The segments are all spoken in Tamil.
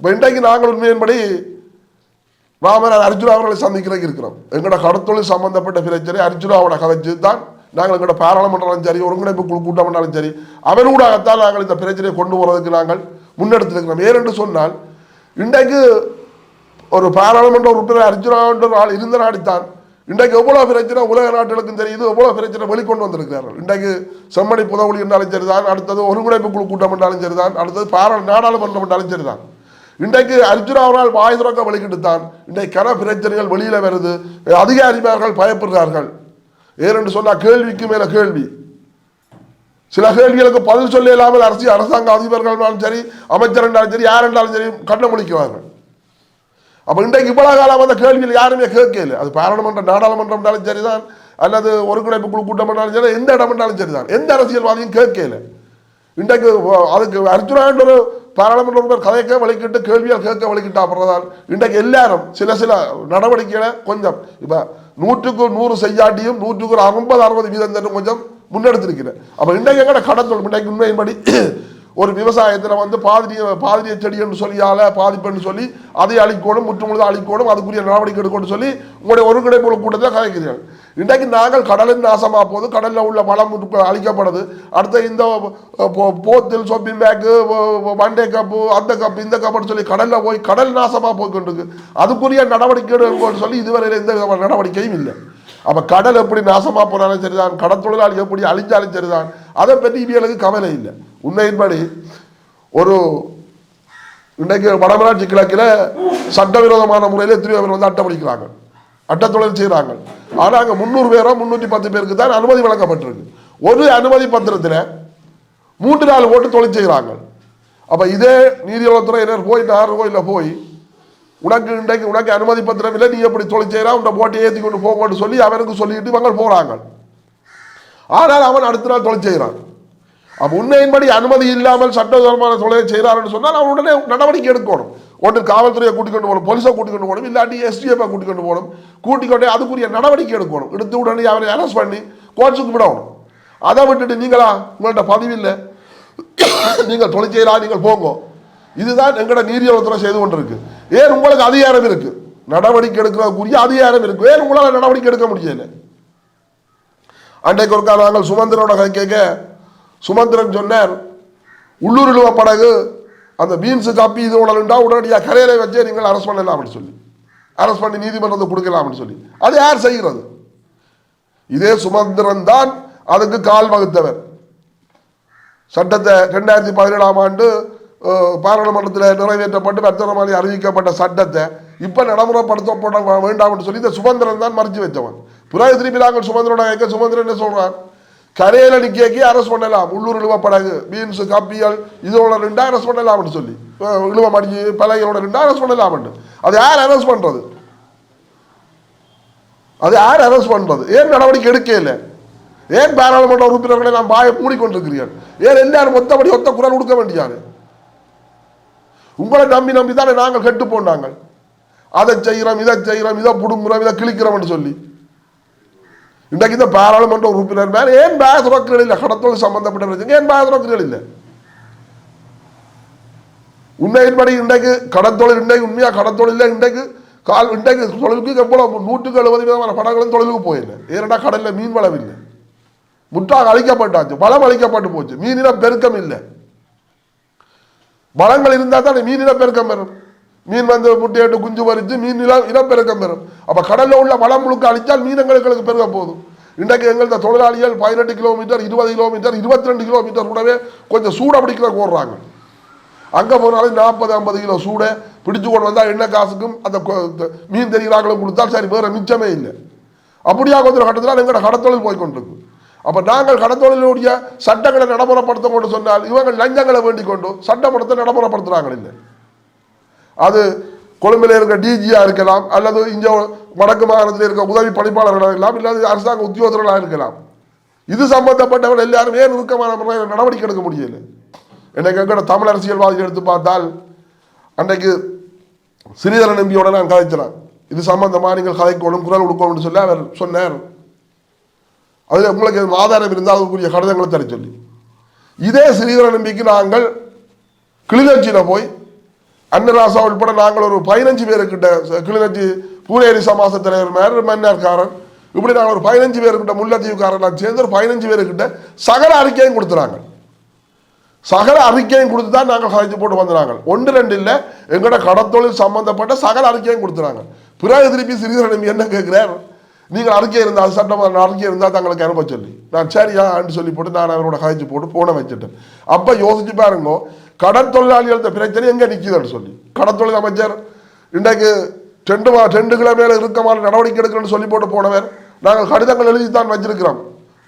இப்போ இன்றைக்கு நாங்கள் உண்மையின்படி ராமர் அர்ஜுனா அவர்களை சந்திக்கிறதுக்கு இருக்கிறோம். எங்களோட கடத்தொழில் சம்பந்தப்பட்ட பிரச்சனை அர்ஜுனாவோட கதைச்சு தான் நாங்கள் எங்களோட பாராளுமன்றம் சரி ஒருங்கிணைப்பு குழு கூட்டம் பண்ணாலும் சரி அவரோடாகத்தான் நாங்கள் இந்த பிரச்சனையை கொண்டு போகிறதுக்கு நாங்கள் முன்னெடுத்திருக்கிறோம். ஏனென்று சொன்னால் இன்றைக்கு ஒரு பாராளுமன்ற உறுப்பினர் அர்ஜுனா நாள் இருந்த நாடித்தான் இன்றைக்கு எவ்வளோ பிரச்சனை உலக நாட்டுகளுக்கும் தெரியுது எவ்வளோ பிரச்சனை வெளிக்கொண்டு வந்திருக்கிறார்கள். இன்றைக்கு செம்மணி புதவொலி என்றாலும் சரிதான் அடுத்தது ஒருங்கிணைப்பு குழு கூட்டம் என்றாலும் சரிதான் அடுத்தது பாரா நாடாளுமன்றம் என்றாலும் சரிதான். இன்றைக்கு அர்ஜுனா அவரால் வாய் திறக்க வெளிக்கிட்டு தான் இன்றைக்கு கன பிரச்சனைகள் வெளியில் வருது. அதிகாரிமார்கள் பயப்படுகிறார்கள் ஏனென்று சொன்னால் கேள்விக்கு மேல கேள்வி. சில கேள்விகளுக்கு பதில் சொல்ல இல்லாமல் அரசியல் அரசாங்க அதிபர்கள் சரி அமைச்சர் என்றாலும் சரி யார் என்றாலும் சரி கண்ண முடிக்குவார்கள் அப்போ இன்றைக்கு இவ்வளவு காலம் வந்த கேள்வியில் யாருமே கேட்கல. அது பாராளுமன்ற நாடாளுமன்றம் என்றாலும் சரிதான். அல்லது ஒருங்கிணைப்பு குழு கூட்டம் என்றாலும் சரி எந்த இடம் என்றாலும் சரிதான். எந்த அரசியல்வாதியும் கேட்கல. இன்றைக்கு அதுக்கு அர்ஜுனான்ற ஒரு பாராளுமன்ற உறுப்பினர் கதைக்க வலிக்கிட்டு கேள்வியால் கேட்க வலிக்கிட்டா அப்புறம்தான். இன்றைக்கு எல்லாரும் சில சில நடவடிக்கைகளை கொஞ்சம் இப்போ நூற்றுக்கு நூறு செய்யாட்டியும் நூற்றுக்கு ஒரு ஐம்பது அறுபது வீதம் தரும் கொஞ்சம் முன்னெடுத்திருக்கிறேன். அப்போ இன்றைக்கு எங்கட கடன் தொழில் இன்றைக்கு உண்மையின்படி ஒரு விவசாயத்தில் வந்து பாதிரிய பாதிரிய செடி என்று சொல்லி பாதிப்புன்னு சொல்லி அதை அழிக்கணும் முற்று முழுதாக அழிக்கணும் அதுக்குரிய நடவடிக்கை எடுக்கணும்னு சொல்லி உங்களுடைய ஒருங்கிணைப்பு கூட்டத்தில் கதைக்கிறீர்கள் இன்றைக்கு நாங்கள் கடலின் நாசமாக போது கடலில் உள்ள வளம் அழிக்கப்படுது. அடுத்த இந்த போ- போத்தில் சொப்பிங் பேக்கு வண்டே கப்பு அந்த கப்பு இந்த கப்புன்னு சொல்லி கடலில் போய் கடல் நாசமாக போய் அதுக்குரிய நடவடிக்கை எடுக்கணும்னு சொல்லி இதுவரை எந்த நடவடிக்கையும் இல்லை. அப்போ கடல் எப்படி நாசமாக போனாலும் சரிதான் கடற்தொழிலாளி எப்படி அழிஞ்சாலும் சரிதான் அதை பற்றி இவர்களுக்கு கவலை இல்லை. உண்மையின்படி ஒரு இன்றைக்கு வடமராட்சி கிழக்கில் சட்டவிரோதமான முறையில் எத்தனையோ பேர் வந்து அட்டப்படிக்கிறாங்க அட்டத்தொழில் செய்கிறாங்க ஆனால் அங்கே முந்நூறு பேரோ முந்நூற்றி பத்து பேருக்கு தான் அனுமதி வழங்கப்பட்டிருக்கு. ஒரு அனுமதி பத்திரத்தில் மூன்று நாள் ஓட்டு தொழில் செய்கிறாங்க அப்போ இதே நீதிவளத்துறையினர் போய் நாகர்கோயிலில் போய் உனக்கு இன்றைக்கு உனக்கு அனுமதி பத்திரம் இல்லை நீ எப்படி தொழில் செய்கிறா உன்னை போட்டு ஏற்றி கொண்டு போங்கன்னு சொல்லி அவனுக்கு சொல்லிட்டு இவங்க போகிறாங்க ஆனால் அவன் அடுத்த நாள் தொழில் செய்கிறான் உண்மையின்படி அனுமதி இல்லாமல் சட்டவிரோதமான தொழிலை செய்கிறான்னு சொன்னால் அவன் உடனே நடவடிக்கை எடுக்கணும். ஒன்று காவல்துறையை கூட்டிக் கொண்டு போகணும் போலீஸை கூட்டிக் கொண்டு போகணும் இல்லாட்டி எஸ்டிஎஃப்பை கூட்டிக் கொண்டு போகணும். கூட்டிக் கொண்டு அதுக்குரிய நடவடிக்கை எடுக்கணும். எடுத்து உடனே அவரை அரெஸ்ட் பண்ணி கோட்ஸுக்கு விடணும். அதை விட்டுட்டு நீங்களா? உங்கள்கிட்ட பதிவில்லை. நீங்கள் தொழில் செய்யலாம் நீங்கள் போங்க. இதுதான் எங்களோட நீதியவத்துறை செய்து கொண்டிருக்கு. ஏன் உங்களுக்கு அதிகாரம் இருக்கு? நடவடிக்கை எடுக்கிறதுக்குரிய அதிகாரம் இருக்கு. ஏன் உங்களால் நடவடிக்கை எடுக்க முடியல? அன்றைக்கு ஒருக்கா நாங்கள் சுமந்திரனோட கேட்க சுமந்திரன் சொன்னார் உள்ளூரிலுவ படகு அந்த பீன்ஸு காப்பி இது உடலுண்டா உடனடியாக கரையில வச்சே நீங்கள் அரெஸ்ட் பண்ணலாம்னு சொல்லி. அரெஸ்ட் பண்ணி நீதிமன்றத்தை கொடுக்கலாம்னு சொல்லி. அது யார் செய்கிறது? இதே சுமந்திரன் தான் அதுக்கு கால் வகுத்தவர். சட்டத்தை ரெண்டாயிரத்தி பதினேழாம் ஆண்டு பாராளுமன்றத்தில் நிறைவேற்றப்பட்டு வர்த்தனமானி அறிவிக்கப்பட்ட சட்டத்தை இப்போ நடைமுறைப்படுத்தப்பட வேண்டாம்னு சொல்லி இந்த சுமந்திரன் தான் மறைச்சு வச்சவன் பிறகு திருப்பி நாங்கள் சுமந்திரனோட கேட்க சுமந்திரன் என்ன சொல்கிறான் கரையில் நிற்கி அரெஸ்ட் பண்ணலாம். உள்ளூர் இழுவ படகு பீன்ஸ் காப்பிகள் இதோட ரெண்டா அரெஸ்ட் பண்ணலாம்னு சொல்லி. இழுவ மடிஞ்சு பலகையோட ரெண்டா அரெஸ்ட் பண்ணலாம்னு. அது யார் அரெஸ்ட் பண்ணுறது அது யார் அரெஸ்ட் பண்ணுறது ஏன் நடவடிக்கை எடுக்கல ஏன் பாராளுமன்ற உறுப்பினர்களை நாம் பாய மூடிக்கொண்டிருக்கிறீர்கள்? ஏன் எல்லாரும் மொத்தபடி ஒத்த குரல் கொடுக்க வேண்டியாரு உங்களை நம்பி நம்பி தானே நாங்கள் கெட்டு போனாங்க. அதை செய்கிறோம் இதை செய்கிறோம் இதை பிடுங்குறோம் இதை கிழிக்கிறோம்னு சொல்லி. இன்றைக்கு இந்த பாராளுமன்ற உறுப்பினர் மேல் ஏன் பேச துறக்கிறீர்கள் இல்லை கடத்தோடு சம்பந்தப்பட்ட பிரச்சனை ஏன் பேச துறக்கிறீர்கள் இல்லை? உண்மையின்படி இன்றைக்கு கடத்தொழில் இன்றைக்கு உண்மையாக கடத்தொழில் இன்றைக்கு கால் இன்றைக்கு தொழிலுக்கு எவ்வளோ நூற்றுக்கு எழுபது விதமான படங்களும் தொழிலுக்கு போயில்லை ஏன்னா கடலில் மீன் வளம் இல்லை. முற்றாக அழிக்கப்பட்டாச்சு வளம் அழிக்கப்பட்டு போச்சு. மீனின பெருக்கம் இல்லை. வளங்கள் இருந்தால் தான் மீனின பெருக்கம் வரும். மீன் வந்து முட்டையிட்டு குஞ்சு பறித்து மீன் இனம் இனப்பெருக்கம் பெறும். அப்போ கடலில் உள்ள வளம் முழுக்க அழித்தால் மீனங்களுக்கு பெருக போதும் இன்றைக்கு எங்கள்கிட்ட தொழிலாளிகள் பதினெட்டு கிலோமீட்டர் இருபது கிலோமீட்டர் இருபத்தி ரெண்டு கிலோமீட்டர் கூடவே கொஞ்சம் சூட பிடிக்கிற ஓடுறாங்க அங்கே போனாலும் நாற்பது ஐம்பது கிலோ சூடை பிடிச்சு கொண்டு வந்தால் என்ன காசுக்கும் அந்த மீன் தெரிகிறாங்களும் கொடுத்தால் சரி வேறு மிச்சமே இல்லை. அப்படியா கொஞ்சம் கட்டத்தில் எங்களோட கடத்தொழில் போய் கொண்டிருக்கு. அப்போ நாங்கள் கடத்தொழிலுடைய சட்டங்களை நடைமுறைப்படுத்த கொண்டு சொன்னால் இவங்க லஞ்சங்களை வேண்டிக் கொண்டு சட்டமன்றத்தை நடைமுறைப்படுத்துகிறாங்க இல்லை. அது கொழும்பில் இருக்க டிஜியாக இருக்கலாம் அல்லது இங்கே வடக்கு மாகாணத்தில் இருக்க உதவி பணிப்பாளர்களாக இருக்கலாம் இல்லாத அரசாங்க உத்தியோகத்தர்களாக இருக்கலாம். இது சம்பந்தப்பட்டவர்கள் எல்லாருமே நுணுக்கமான முறையில் நடவடிக்கை எடுக்க முடியல? எனக்கு எங்கட தமிழ் அரசியல்வாதிகள் எடுத்து பார்த்தால் அன்றைக்கு சிறிதர நம்பியோட நான் கதைச்சலாம் இது சம்பந்தமாக நீங்கள் கதைக்கணும் குரல் கொடுக்கணும்னு சொல்லி அவர் சொன்னார். அதில் உங்களுக்கு ஆதாரம் இருந்தால் அதுக்குரிய கடிதங்களை தர சொல்லி. இதே சிறிதர நம்பிக்கு நாங்கள் கிளிநொச்சியில் போய் அன்னராசா உட்பட நாங்கள் ஒரு பதினஞ்சு பேருக்கிட்ட கிளிநொச்சி பூனேரி சமாச தலைவர் மேர் மன்னார்காரன் இப்படி நாங்கள் ஒரு பதினஞ்சு பேருக்கிட்ட முல்லைத்தீவுக்காரன் சேர்ந்து ஒரு பதினஞ்சு பேருக்கிட்ட சகல அறிக்கையும் கொடுத்துறாங்க. சகல அறிக்கையும் கொடுத்து தான் நாங்கள் கலைச்சு போட்டு வந்தாங்க ஒன்று ரெண்டு இல்லை எங்களோட கடத்தொழில் சம்பந்தப்பட்ட சகல அறிக்கையும் கொடுத்துறாங்க. பிறகு திருப்பி சிறிதரன் என்ன கேட்குறாரு? நீங்கள் அறிக்கை இருந்தால் சட்டமன்ற அறிக்கை இருந்தால் தங்களுக்கு அனுப்ப சொல்லி. நான் சரியா சொல்லி போட்டு நான் அவரோட கதைச்சு போட்டு போன வச்சுட்டேன். அப்போ யோசிச்சு பாருங்க கடற்தொழிலாளிகள பிரச்சனை எங்கே நிற்கிதுன்னு சொல்லி. கடற்தொழில் அமைச்சர் இன்றைக்கு ரெண்டு மா ரெண்டு கிலோமீட்டர் இறுக்கமான நடவடிக்கை எடுக்கணும்னு சொல்லி போட்டு போனவர் நாங்கள் கடிதங்கள் எழுதி தான் வச்சிருக்கிறோம்.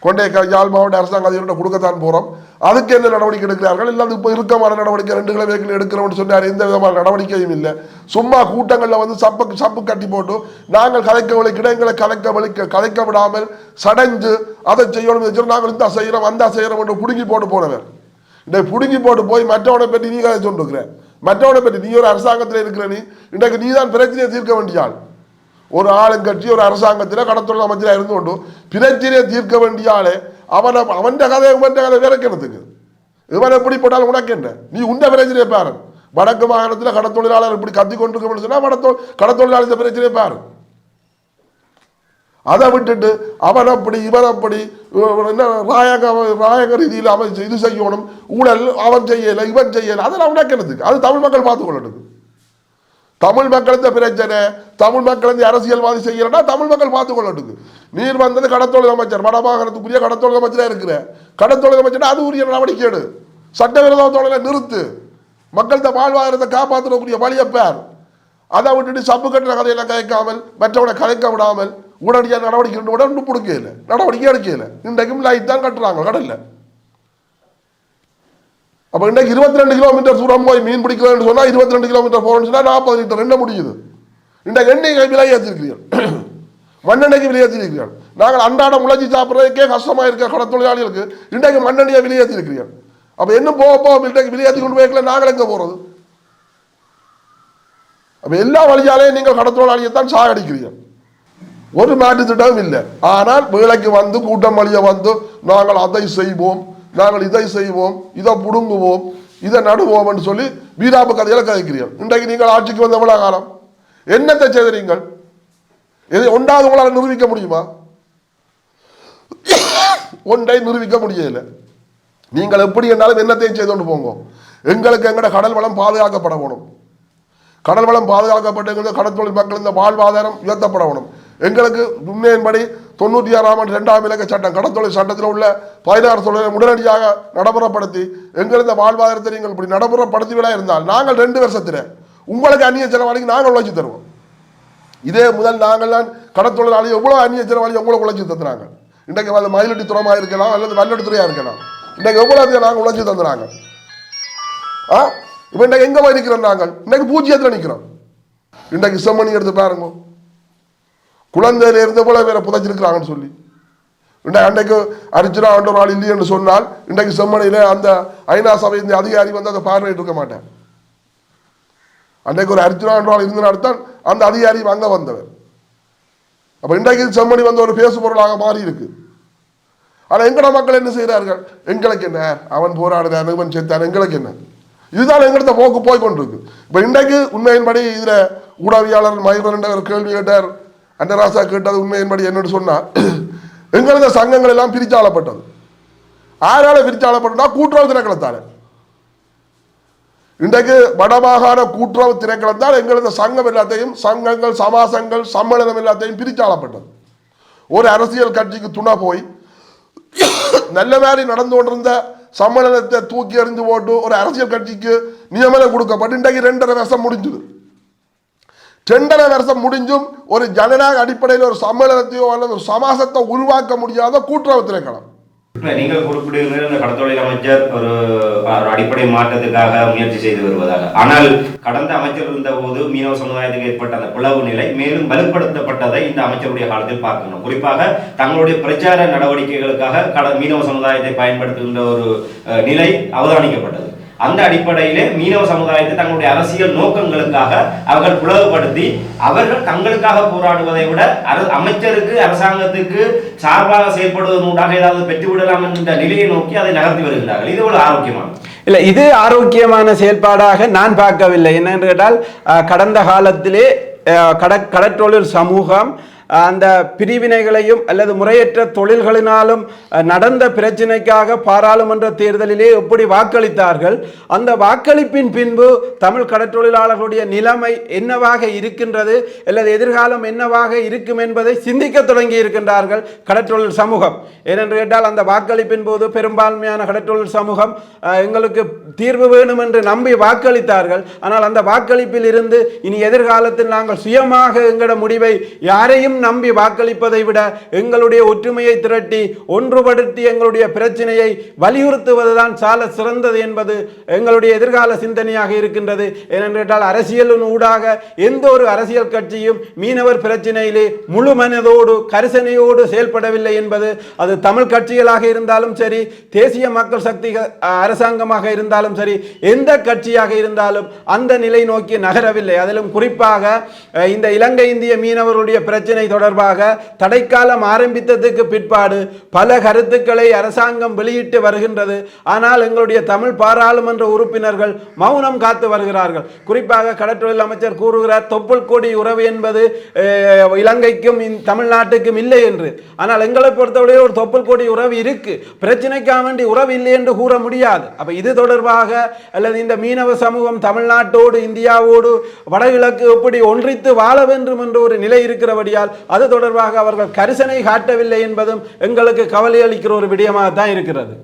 கொண்டே க- யாழ் மாவட்ட அரசாங்க அதிகாரிகிட்ட கொடுக்கத்தான் போகிறோம் அதுக்கு என்ன நடவடிக்கை எடுக்கிறார்கள்? இல்லை இப்போ இறுக்கமான நடவடிக்கை ரெண்டு கிலோமீட்டர் எடுக்கிறோம்னு சொன்னார். எந்த விதமான நடவடிக்கையும் இல்லை. சும்மா கூட்டங்களில் வந்து சப்பு சப்பு கட்டி போட்டு நாங்கள் கலைக்க வலிக்கிட எங்களை கலைக்க வலிக்க கலைக்க விடாமல் சடைஞ்சு அதை செய்யணும் இதை நாங்கள் இந்த செய்கிறோம் அந்த செய்கிறோம் என்று பிடுங்கி போட்டு போனவர். இன்றைக்கு பிடுங்கி போட்டு போய் மற்றவனை பற்றி நீ கதை சொல்லிருக்கிறேன் மற்றவனை பற்றி நீ ஒரு அரசாங்கத்தில் இருக்கிற நீ இன்றைக்கு நீ தான் பிரச்சனையை தீர்க்க வேண்டிய ஆள். ஒரு ஆளுங்கட்சி ஒரு அரசாங்கத்தில் கடத்தொழில் அமைச்சராக இருந்து கொண்டு பிரச்சனையை தீர்க்க வேண்டிய ஆளே அவனை அவன் கதை இவன் கதை விளக்கிறதுக்கு. இவன் எப்படி போட்டாலும் உனக்கு என்ன? நீ உண்ட பிரச்சனையை பாரு. வடக்கு மாகாணத்தில் கடத்தொழிலாளர் இப்படி கத்தி கொண்டிருக்கணும்னு சொன்னால் வடத்தொ கடத்தொழிலாளர் பிரச்சனையை பாரு. அதை விட்டுட்டு அவன் அப்படி இவன் அப்படி என்ன ராயக ராயக ரீதியில் அவன் இது செய்யணும். ஊழல் அவன் செய்யலை இவன் செய்யலை. அதெல்லாம் உனக்கிறதுக்கு அது தமிழ் மக்கள் பார்த்துக்கொள்ளட்டுக்கு. தமிழ் மக்களுக்கு பிரச்சனை தமிழ் மக்கள் இந்த அரசியல்வாதி செய்யலைன்னா தமிழ் மக்கள் பார்த்துக்கொள்ளட்டுக்கு. நீர் வந்தது கடத்தொழில் அமைச்சர். வடமாகாணத்துக்குரிய கடத்தொழில் அமைச்சராக இருக்கிற. கடத்தொழில் அமைச்சர் அது உரிய நடவடிக்கை எடு. சட்டவிரோத தொழிலை நிறுத்து. மக்கள்கிட்ட வாழ்வாதாரத்தை காப்பாற்றக்கூடிய வழியை பேர். அதை விட்டுட்டு சப்பு கட்டுற கதையெல்லாம் கதைக்காமல் மற்றவனை கலைக்க விடாமல் உடனடியாக நடவடிக்கை ரெண்டு உடனே பிடிக்கல நடவடிக்கை எடுக்கல இன்றைக்கும் லைட் தான் கட்டுறாங்க கடல்ல. அப்போ இன்றைக்கு இருபத்தி ரெண்டு கிலோமீட்டர் தூரம் போய் மீன் பிடிக்கிறேன்னு சொன்னால் இருபத்தி ரெண்டு கிலோமீட்டர் போகணும்னு சொன்னால் நாற்பது லிட்டர் என்ன முடியுது. இன்றைக்கு எண்ணெய் விலை ஏற்றிருக்கிறீர்கள் மண்ணெண்ணைக்கு விலை நாங்கள் அன்றாடம் உழைச்சி சாப்பிட்றதுக்கே கஷ்டமாக இருக்க கடத்தொழிலாளிகளுக்கு இன்றைக்கு மண்ணெண்ணையை விலை அப்போ இன்னும் போக போக இன்றைக்கு வெளியேற்றி ஏற்றி கொண்டு போய்க்கல நாங்கள் எங்கே போகிறது அப்போ எல்லா வழியாலையும் நீங்கள் கடத்தொழிலாளியை தான் சாகடிக்கிறீர்கள். ஒரு மாற்று திட்டமும் இல்லை. ஆனால் வேலைக்கு வந்து கூட்டம் வழியை வந்து நாங்கள் அதை செய்வோம் நாங்கள் இதை செய்வோம் இதை புடுங்குவோம் இதை நடுவோம்னு சொல்லி வீராப்பு கதையில கதைக்கிறீர்கள். இன்றைக்கு நீங்கள் ஆட்சிக்கு வந்த எவ்வளவு காலம்? என்னத்தை செய்தீங்கள் எதை ஒன்றாவது உங்களால் நிரூபிக்க முடியுமா? ஒன்றை நிரூபிக்க முடியல. நீங்கள் எப்படி என்றாலும் என்னத்தையும் செய்து கொண்டு போங்க. எங்களுக்கு எங்கட கடல் வளம் பாதுகாக்கப்பட வேணும். கடல் வளம் பாதுகாக்கப்பட்டு எங்களுக்கு கடற்தொழில் மக்கள் இந்த வாழ்வாதாரம் உயர்த்தப்பட வேணும். எங்களுக்கு உண்மையின்படி தொண்ணூற்றி ஆறாம் ஆண்டு ரெண்டாம் இலக்க சட்டம் கடற்தொழில் சட்டத்தில் உள்ள பதினாறு தொழிலை உடனடியாக நடைமுறைப்படுத்தி எங்கள் இந்த வாழ்வாதாரத்தை நீங்கள் இப்படி நடைமுறைப்படுத்திவிட இருந்தால் நாங்கள் ரெண்டு வருஷத்தில் உங்களுக்கு அந்நிய செலவாளிக்கு நாங்கள் உழைச்சி தருவோம். இதே முதல் நாங்கள்லாம் கடத்தொழிலாளி எவ்வளோ அந்நிய செலவாளி எவ்வளோ உழைச்சி தந்துறாங்க? இன்றைக்கு அது மயிலட்டி துறமாக இருக்கலாம் அல்லது வல்லெடுத்துறையாக இருக்கலாம். இன்றைக்கு எவ்வளோ அதிகம் நாங்கள் உழைச்சி தந்துறாங்க? ஆ? இப்போ இன்றைக்கு எங்கே போய் நிற்கிறோம் நாங்கள்? இன்றைக்கு பூஜ்ஜியத்தில் நிற்கிறோம் இன்றைக்கு செம்மணி எடுத்து பாருங்க. குழந்தையில இருந்த போல வேற புதைச்சிருக்கிறாங்கன்னு சொல்லி. இன்றைக்கு அன்றைக்கு அர்ஜுனா ஆண்டு ஒரு ஆள் இல்லை என்று சொன்னால் இன்றைக்கு செம்மணியில் அந்த ஐநா சபை இந்த அதிகாரி வந்து அதை பார்வையிட்டு இருக்க மாட்டேன் அன்றைக்கு ஒரு அர்ஜுனா என்றால் இருந்தனால்தான் அந்த அதிகாரி அங்கே வந்தவர். அப்போ இன்றைக்கு செம்மணி வந்து ஒரு பேசு பொருளாக மாறி இருக்கு. ஆனால் எங்கட மக்கள் என்ன செய்கிறார்கள் எங்களுக்கு என்ன? அவன் போராடுறான் இவன் செத்தான்? எங்களுக்கு என்ன? இதுதான் எங்கிட்ட போக்கு போய் கொண்டிருக்கு. இப்போ இன்றைக்கு உண்மையின்படி இதில் ஊடகவியாளர் மயூரன் ஒரு கேள்வி கேட்டார். அன்னராசா கேட்டது உண்மையின்படி என்னன்னு சொன்னால் எங்களது சங்கங்கள் எல்லாம் பிரிச்சாளப்பட்டது. ஆறால பிரிச்சாளப்பட்டா கூட்டுறவு திணைக்களத்தால இன்றைக்கு வடமாகாண கூட்டுறவு திணைக்களத்தால் எங்களது சங்கம் எல்லாத்தையும் சங்கங்கள் சமாசங்கள் சம்மேளனம் எல்லாத்தையும் பிரிச்சாளப்பட்டது. ஒரு அரசியல் கட்சிக்கு துணை போய் நல்ல மாதிரி நடந்து கொண்டிருந்த சம்மேளனத்தை தூக்கி எறிந்து போட்டு ஒரு அரசியல் கட்சிக்கு நியமனம் கொடுக்கப்பட்டு இன்றைக்கு ரெண்டரை வருஷம் முடிஞ்சுது. ரெண்டரை வருஷம் முடிஞ்சும் ஒரு ஜனநாயக அடிப்படையில் ஒரு சம்மேளனத்தையோ அல்லது ஒரு சமாசத்தை உருவாக்க முடியாத கூட்டுறவு திணைக்களம். நீங்கள் குறிப்பிடுகிற இந்த கடத்தொழில் அமைச்சர் ஒரு ஒரு அடிப்படை மாற்றத்துக்காக முயற்சி செய்து வருவதாக. ஆனால் கடந்த அமைச்சர் இருந்த போது மீனவ சமுதாயத்துக்கு ஏற்பட்ட அந்த பிளவு நிலை மேலும் வலுப்படுத்தப்பட்டதை இந்த அமைச்சருடைய காலத்தில் பார்க்கணும் குறிப்பாக தங்களுடைய பிரச்சார நடவடிக்கைகளுக்காக கட மீனவ சமுதாயத்தை பயன்படுத்துகின்ற ஒரு நிலை அவதானிக்கப்பட்டது. அந்த அடிப்படையிலே மீனவ சமுதாயத்தை தங்களுடைய அரசியல் நோக்கங்களுக்காக அவர்கள் பிளவுபடுத்தி அவர்கள் தங்களுக்காக போராடுவதை விட அமைச்சருக்கு அரசாங்கத்துக்கு சார்பாக செயல்படுவதனூடாக ஏதாவது பெற்றுவிடலாம் என்கின்ற நிலையை நோக்கி அதை நகர்த்தி வருகிறார்கள். இது ஒரு ஆரோக்கியமானது இல்லை இது ஆரோக்கியமான செயல்பாடாக நான் பார்க்கவில்லை. என்னென்று கேட்டால் கடந்த காலத்திலே கட கடற்றொழில் சமூகம் அந்த பிரிவினைகளையும் அல்லது முறையற்ற தொழில்களினாலும் நடந்த பிரச்சினைக்காக பாராளுமன்ற தேர்தலிலே எப்படி வாக்களித்தார்கள் அந்த வாக்களிப்பின் பின்பு தமிழ் கடற்றொழிலாளர்களுடைய நிலைமை என்னவாக இருக்கின்றது அல்லது எதிர்காலம் என்னவாக இருக்கும் என்பதை சிந்திக்க தொடங்கி இருக்கின்றார்கள் கடற்றொழில் சமூகம். ஏனென்று கேட்டால் அந்த வாக்களிப்பின் போது பெரும்பான்மையான கடற்றொழில் சமூகம் எங்களுக்கு தீர்வு வேணும் என்று நம்பி வாக்களித்தார்கள். ஆனால் அந்த வாக்களிப்பில் இருந்து இனி எதிர்காலத்தில் நாங்கள் சுயமாக எங்களோட முடிவை யாரையும் நம்பி வாக்களிப்பதை விட எங்களுடைய ஒற்றுமையை திரட்டி ஒன்றுபடுத்தி எங்களுடைய பிரச்சனையை வலியுறுத்துவதுதான் சால சிறந்தது என்பது எங்களுடைய எதிர்கால சிந்தனையாக இருக்கின்றது. ஏனென்றால் அரசியலின் ஊடாக எந்த ஒரு அரசியல் கட்சியும் மீனவர் பிரச்சனையிலே முழு மனதோடு கரிசனையோடு செயல்படவில்லை என்பது அது தமிழ் கட்சிகளாக இருந்தாலும் சரி தேசிய மக்கள் சக்தி அரசாங்கமாக இருந்தாலும் சரி எந்த கட்சியாக இருந்தாலும் அந்த நிலை நோக்கி நகரவில்லை. அதிலும் குறிப்பாக இந்த இலங்கை இந்திய மீனவருடைய பிரச்சனை தொடர்பாக தடைக்காலம் ஆரம்பித்ததுக்கு பிற்பாடு பல கருத்துக்களை அரசாங்கம் வெளியிட்டு வருகின்றது. ஆனால் எங்களுடைய தமிழ் பாராளுமன்ற உறுப்பினர்கள் மௌனம் காத்து வருகிறார்கள். குறிப்பாக கடற்றொழில் அமைச்சர் கூறுகிறார் தொப்புள் கொடி உறவு என்பது இலங்கைக்கும் தமிழ்நாட்டுக்கும் இல்லை என்று. ஆனால் எங்களை பொறுத்தவரை ஒரு தொப்புள் கொடி உறவு இருக்கு. பிரச்சனைக்காக வேண்டி உறவு இல்லை என்று கூற முடியாது. அப்ப இது தொடர்பாக அல்லது இந்த மீனவ சமூகம் தமிழ்நாட்டோடு இந்தியாவோடு வடகிழக்கு எப்படி ஒன்றித்து வாழ வேண்டும் என்ற ஒரு நிலை இருக்கிறபடியால் அது தொடர்பாக அவர்கள் கரிசனை காட்டவில்லை என்பதும் எங்களுக்கு கவலை அளிக்கிற ஒரு விடயமாக தான் இருக்கிறது.